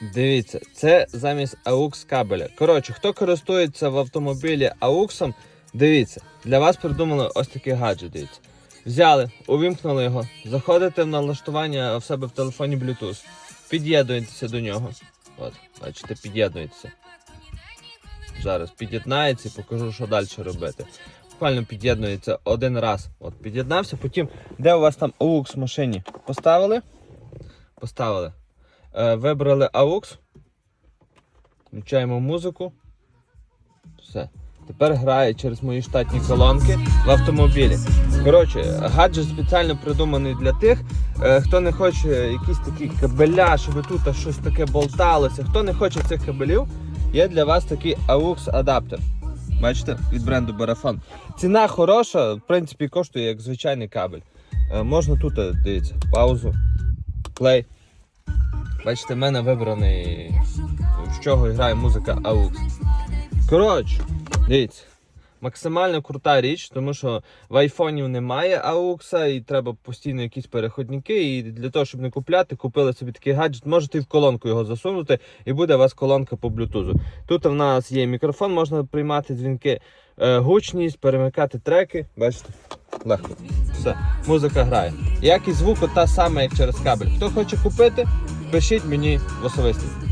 Дивіться, це замість AUX кабеля. Коротше, хто користується в автомобілі AUX, дивіться, для вас придумали ось такий гаджет. Дивіться. Взяли, увімкнули його, заходите в налаштування в себе в телефоні Bluetooth, під'єднуєтеся до нього. От, бачите, під'єднуєтеся. Зараз під'єднається і покажу, що далі робити. Буквально під'єднується один раз. От, під'єднався, потім, де у вас там AUX в машині? Поставили? Поставили. Е, вибрали AUX. Включаємо музику. Все. Тепер грає через мої штатні колонки в автомобілі. Коротше, гаджет спеціально придуманий для тих, е, хто не хоче якісь такі кабеля, щоб тут щось таке болталося. Хто не хоче цих кабелів, є для вас такий AUX адаптер. Бачите, від бренду Барафон. Ціна хороша, в принципі, коштує як звичайний кабель. Е, можна тут, дивіться, паузу, плей. Бачите, в мене вибраний, в чого грає музика AUX. Коротше, дивіться, максимально крута річ, тому що в айфонів немає AUX і треба постійно якісь переходники. І для того, щоб не купляти, купили собі такий гаджет, можете і в колонку його засунути, і буде у вас колонка по блютузу. Тут в нас є мікрофон, можна приймати дзвінки, е, гучність, перемикати треки. Бачите? Легко. Все, музика грає. Якість звуку та сама, як через кабель. Хто хоче купити, пишіть мені в особисті.